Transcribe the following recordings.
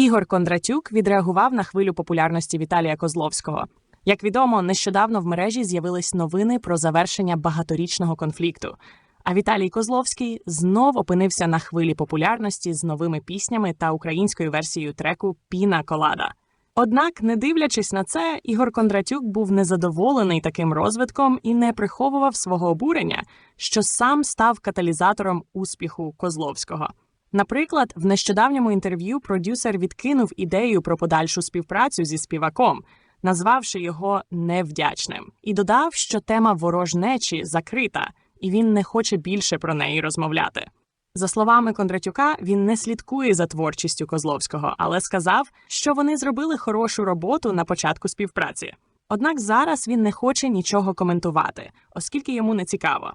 Ігор Кондратюк відреагував на хвилю популярності Віталія Козловського. Як відомо, нещодавно в мережі з'явились новини про завершення багаторічного конфлікту. А Віталій Козловський знов опинився на хвилі популярності з новими піснями та українською версією треку Піна Колада. Однак, не дивлячись на це, Ігор Кондратюк був незадоволений таким розвитком і не приховував свого обурення, що сам став каталізатором успіху Козловського. Наприклад, в нещодавньому інтерв'ю продюсер відкинув ідею про подальшу співпрацю зі співаком, назвавши його невдячним, і додав, що тема ворожнечі закрита, і він не хоче більше про неї розмовляти. За словами Кондратюка, він не слідкує за творчістю Козловського, але сказав, що вони зробили хорошу роботу на початку співпраці. Однак зараз він не хоче нічого коментувати, оскільки йому не цікаво.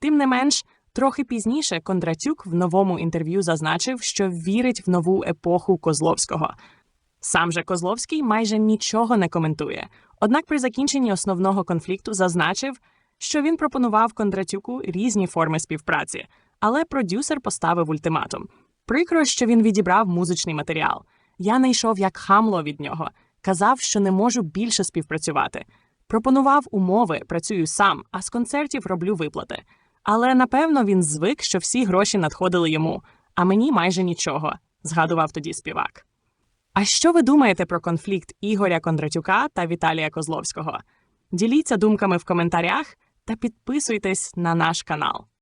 Тим не менш, трохи пізніше Кондратюк в новому інтерв'ю зазначив, що вірить в нову епоху Козловського. Сам же Козловський майже нічого не коментує. Однак при закінченні основного конфлікту зазначив, що він пропонував Кондратюку різні форми співпраці, але продюсер поставив ультиматум. Прикро, що він відібрав музичний матеріал. Я не йшов як хамло від нього, казав, що не можу більше співпрацювати. Пропонував умови, працюю сам, а з концертів роблю виплати. Але напевно він звик, що всі гроші надходили йому, а мені майже нічого, згадував тоді співак. А що ви думаєте про конфлікт Ігоря Кондратюка та Віталія Козловського? Діліться думками в коментарях та підписуйтесь на наш канал.